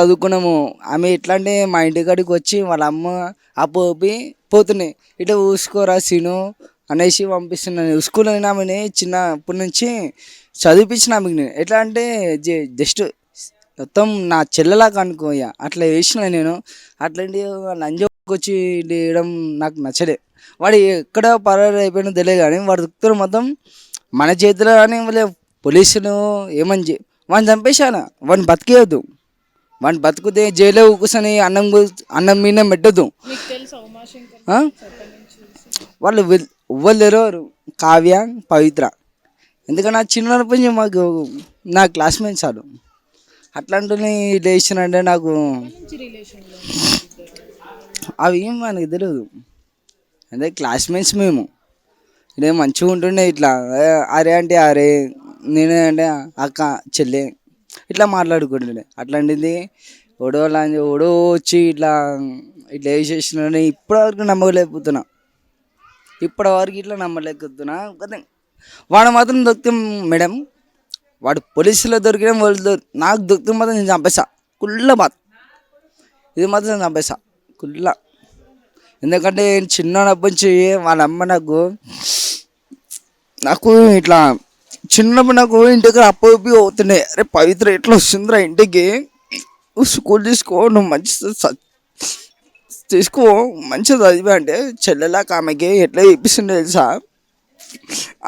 చదువుకున్నాము. ఆమె ఎట్లా అంటే మా ఇంటి కాడికి వచ్చి వాళ్ళ అమ్మ అప్పు ఒప్పి పోతున్నాయి. ఇట్లా చూసుకోరా సీను అనేసి పంపిస్తున్నాను. స్కూల్ అయినా ఆమెని చిన్నప్పటి నుంచి చదివిపించిన ఆమెకి నేను. ఎట్లా అంటే జస్ట్ మొత్తం నా చెల్లెలాగా అనుకో ఇక అట్లా చేసిన నేను. అట్లాంటి లంజోకి వచ్చి వేయడం నాకు నచ్చలే. వాడు ఎక్కడ పరారు అయిపోయినా తెలియదు కానీ వాడు దుక్తులు మొత్తం మన చేతిలో కానీ పోలీసులు ఏమని చే- వాడిని చంపేశాను? వాడిని బతికేయద్దు. వాడిని బతుకుతే జైల్లో కూర్చొని అన్నం అన్నం మీద పెట్టద్దు? వాళ్ళు ఎవ్వరు కావ్య పవిత్ర. ఎందుకంటే నా చిన్నప్పటి నుంచి మాకు నా క్లాస్మేట్స్ వాళ్ళు అట్లాంటివి లేచినంటే నాకు నుంచి రిలేషన్లో అవి ఏం మనకి తెలియదు అంటే క్లాస్మేట్స్ మేము. ఇదే మంచిగా ఉంటుండే ఇట్లా. అరే అంటే అరే నేనే అంటే అక్క చెల్లె. ఇట్లా మాట్లాడుకుంటుండే. అట్లాంటిది ఓడో లాంటి ఓడో వచ్చి ఇట్లా ఇట్లా వేసేసిన ఇప్పటివరకు నమ్మలేకపోతున్నా. ఇప్పటివరకు ఇట్లా నమ్మలేకపోతున్నా. కానీ వాడు మాత్రం దొరికితే మేడం వాడు పోలీసులో దొరికిన వాళ్ళు దొరి- నాకు దొరికితే మాత్రం నేను చంపేసా కుళ్ళ బాత్ ఇది మాత్రం నేను చంపేసా కుళ్ళ. ఎందుకంటే చిన్నప్పటి నుంచి వాళ్ళ అమ్మ నాకు నాకు ఇట్లా చిన్నప్పుడు నాకు దగ్గర అప్పు ఇప్పి అవుతుండే అరే పవిత్ర ఎట్లా వస్తుందిరా ఇంటికి? స్కూల్ తీసుకో నువ్వు మంచి తీసుకో మంచిగా చదివా అంటే చెల్లెలాక ఆమెకి ఎట్లా ఇప్పిస్తుండే తెలుసా?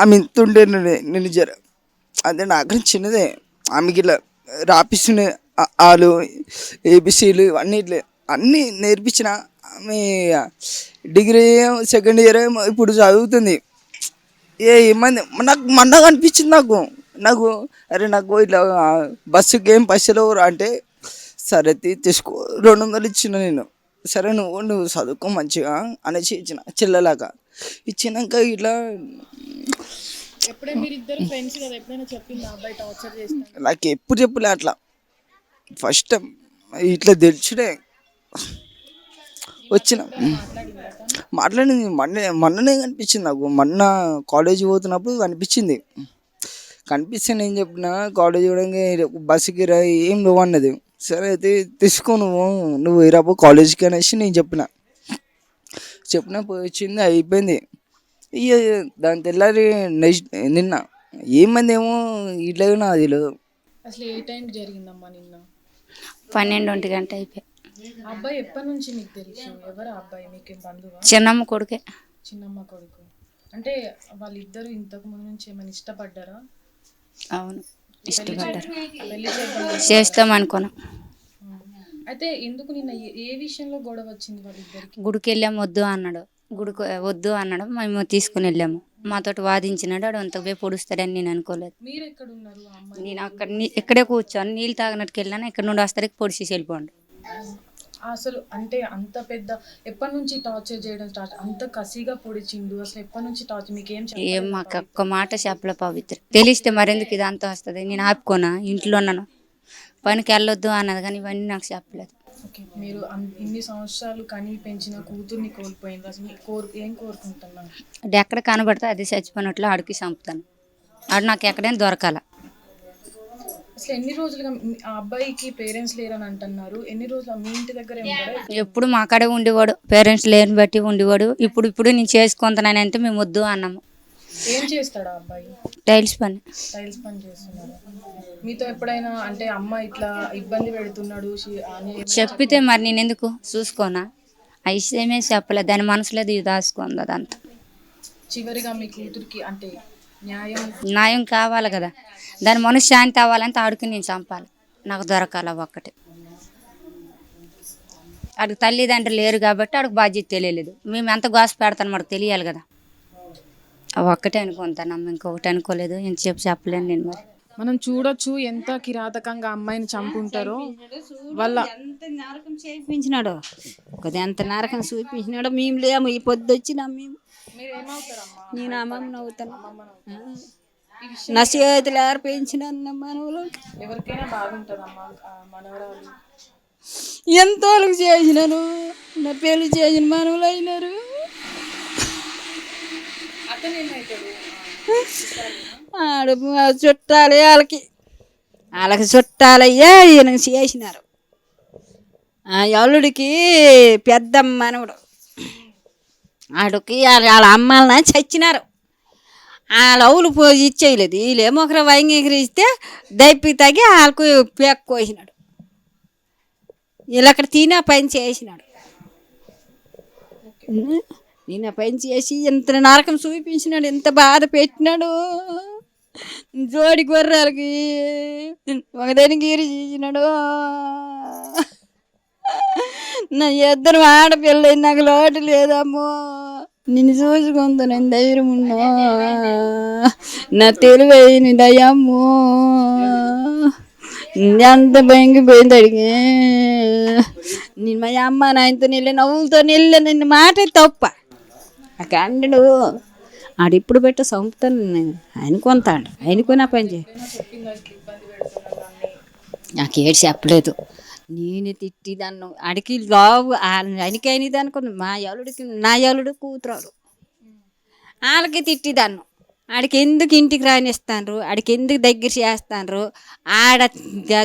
ఆమె ఇంత ఉండే నేను నేను జర అదే నాకు చిన్నదే. ఆమెకి ఇట్లా రాపిస్తుండే ఆలు ఏబిసీలు ఇవన్నీ అన్నీ నేర్పించిన. ఆమె డిగ్రీ సెకండ్ ఇయర్ ఇప్పుడు చదువుతుంది. ఏ ఏమైంది? నాకు మండగా అనిపించింది నాకు. నాకు అరే నాకు ఇట్లా బస్సుకి ఏం పైసలు అంటే సరే తీసుకో. రెండు వందలు ఇచ్చిన నేను. సరే నువ్వు నువ్వు చదువుకో మంచిగా అనేసి ఇచ్చిన చెల్లెలాగా. ఇచ్చినాక ఇట్లా నాకు ఎప్పుడు చెప్పలే అట్లా. ఫస్ట్ టైం ఇట్లా తెలుసుడే. వచ్చిన. మాట్లాడింది మొన్న మొన్ననే కనిపించింది నాకు. మొన్న కాలేజ్ పోతున్నప్పుడు కనిపించింది. కనిపిస్తే నేను చెప్పిన కాలేజ్ కూడా బస్సుకి రా ఏం నువ్వు అన్నది. సరే అయితే తీసుకో నువ్వు. నువ్వు ఇరాపో కాలేజ్కి అనేసి నేను చెప్పిన. చెప్పిన వచ్చింది అయిపోయింది. ఇక దాని తెల్లారి నెక్స్ట్ నిన్న. ఏమంది ఏమో ఇట్లా నాకు తెలియదు అసలు ఏ టైం జరిగిందమ్మా నిన్న? పన్నెండు ఒంటి గంట అయిపోయి అబ్బాయి ఎప్పటి నుంచి మీకు తెలుసు? ఎవరు అబ్బాయి? మీకు బంధువా? చిన్నమ్మ కొడుకే. చిన్నమ్మ కొడుకు. అంటే వాళ్ళిద్దరు ఇంతకు ముందు నుంచి ఏమైనా ఇష్టపడ్డారా? అవును. ఇష్టపడ్డారు. పెళ్ళి చేద్దాం చేస్తాం అనుకున్నాం. అయితే ఎందుకు నిన్న ఏ- ఏ విషయంలో గొడవ వచ్చింది వాళ్ళిద్దరికి? గుడికి వెళ్ళాం వద్దు అన్నాడు. గుడికి వద్దు అన్నాడు. మేము తీసుకుని వెళ్ళాము. మాతోటి వాదించినాడు. ఆడు అంతకు పొడుస్తాడని నేను అనుకోలేదు. మీరు ఎక్కడ ఉన్నారు ఆ అమ్మాయి నేను అక్కడ నీ- ఇక్కడే కూర్చొని నీళ్ళు తాగినట్టుకు వెళ్ళాను ఇక్కడ నుండి వస్తానికి పొడిచేసి వెళ్ళిపోండి. అసలు అంటే అంత పెద్ద ఎప్పటి నుంచి టార్చర్ చేయడం స్టార్ట్ అంత కసిగా పొడిచిండు. అసలు ఎప్పటి నుంచి టార్చర్ మీకు ఏం ఏం మాకు ఒక్క మాట చెప్పలే పవిత్ర. తెలిస్తే మరెందుకు ఇదంతా వస్తుంది? నేను ఆపుకోనా? ఇంట్లో ఉన్నాను. పనికి వెళ్ళొద్దు అన్నది కానీ ఇవన్నీ నాకు చెప్పలేదు. ఓకే మీరు ఇన్ని సంవత్సరాలు కని పెంచిన కూతుర్ని కోల్పోయింది. అసలు మీరు కోరు ఏం కోరుకుంటున్నారు? అది ఎక్కడ కనబడితే అది చచ్చిపోయినట్లు ఆడికి చంపుతాను. ఆడు నాకు ఎక్కడైనా దొరకాల. అసలు ఎన్ని రోజులుగా ఆ అబ్బాయికి పేరెంట్స్ లేరని అంటున్నారు? ఎన్ని రోజులు మీ ఇంటి దగ్గరే ఎప్పుడు మా కాడే ఉండేవాడు. పేరెంట్స్ లేని బట్టి ఉండేవాడు. ఇప్పుడు ఇప్పుడు నేను చేసుకుంటున్నాను అంటే మేము వద్దు అన్నాము. ఏం చేస్తాడు ఆ అబ్బాయి? టైల్స్ పని. టైల్స్ పని చేస్తున్నాడు. మీతో ఎప్పుడైనా అంటే అమ్మ ఇట్లా ఇబ్బంది పెడుతున్నాడు చెప్పితే మరి నేను ఎందుకు చూసుకోనా? ఆ విషయమే చెప్పలేదు దాని మనసులో ఇది దాచుకుంది అదంతా. చివరిగా మీ కూతురికి అంటే న్యాయం. న్యాయం కావాలి కదా. దాని మనశ్శాంతి అవ్వాలంటే ఆడికి నేను చంపాలి. నాకు దొరకాల ఒక్కటి. ఆడికి తల్లిదండ్రులు లేరు కాబట్టి ఆడికి బాధ్యత తెలియలేదు. మేము ఎంత గోస పెడతాను మనకు తెలియాలి కదా. ఆ ఒక్కటే అనుకుంటాను ఇంకొకటి అనుకోలేదు. ఎంతసేపు చెప్పలేను నేను మరి. మనం చూడొచ్చు ఎంత కిరాతకంగా అమ్మాయిని చంపుంటారో. వాళ్ళ ఎంత నరకం చేయించినాడు. కొద్ది ఎంత నరకం చూపించినాడో మేము లేము. ఈ పొద్దు వచ్చినాం మేము నేను అమ్మమ్మని అవుతాను నా చేతులు ఎవరు పెంచినాను మనవులు. ఎవరికైనా బాగుంటుందమ్మా మనవరాలు. ఎంతో వాళ్ళకి చేసినాను నా పెళ్ళి చేసిన మనవులు అయినారు ఆడు చుట్టాలే వాళ్ళకి. వాళ్ళకి చుట్టాలయ్యా ఈయన చేసినారు. ఆ అల్లుడికి పెద్ద మనవడు ఆడికి వాళ్ళ అమ్మాలన చచ్చినారు. వాళ్ళ అవులు పో ఇచ్చేయలేదు. వీళ్ళేమో ఒకరు వంగీకరిస్తే దప్పి తగి వాళ్ళకు పేక్ కోసినాడు. వీళ్ళు అక్కడ తినే పని చేసినాడు. ఈయన పని చేసి ఎంత నరకం చూపించినాడు. ఎంత బాధ పెట్టినాడు. జోడి గొర్రెలకి ఒకదానికి గీరి చేసినాడు. నా ఇద్దరు ఆడపిల్ల నాకు లోటు లేదమ్మో. నిన్ను చూసుకుంటా నేను ధైర్యం ఉన్నా. నా తెలివైన దయమ్మో ఎంత భయంగిపోయింది అడిగి నేను మా అమ్మ నాయనతో వెళ్ళి నవ్వులతో వెళ్ళి నిన్ను మాట తప్ప. ఆ కండు ఆడిప్పుడు పెట్ట సంపుతాను నేను. ఆయనకొంతాడు. ఆయన నా పని చేయ. నాకు చెప్పలేదు. నేను తిట్టిదాన్ని. ఆడికి లావు ఆయనకి అయినది అనుకున్నా మా ఎవలుడికి నా ఎవలుడు కూతురాడు వాళ్ళకి తిట్టిదాన్ని. ఆడికి ఎందుకు ఇంటికి రానిస్తాను ఆడికి ఎందుకు దగ్గర చేస్తాను ఆడ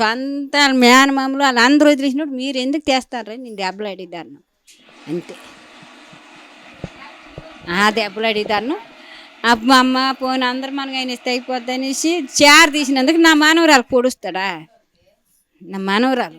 సొంత మేనమామలు వాళ్ళు అందరూ వదిలేసినప్పుడు మీరు ఎందుకు తెస్తారు నేను దెబ్బలు అడిగిదాన్ను అంతే. ఆ దెబ్బలు అడిగిదాన్ను అప్పుడు అమ్మ పోనీ అందరు మనకు ఆయన ఇస్తే అయిపోద్ది అనేసి చేర తీసినందుకు నా మానవరాలు పొడుస్తాడా? నా మానవరాలు.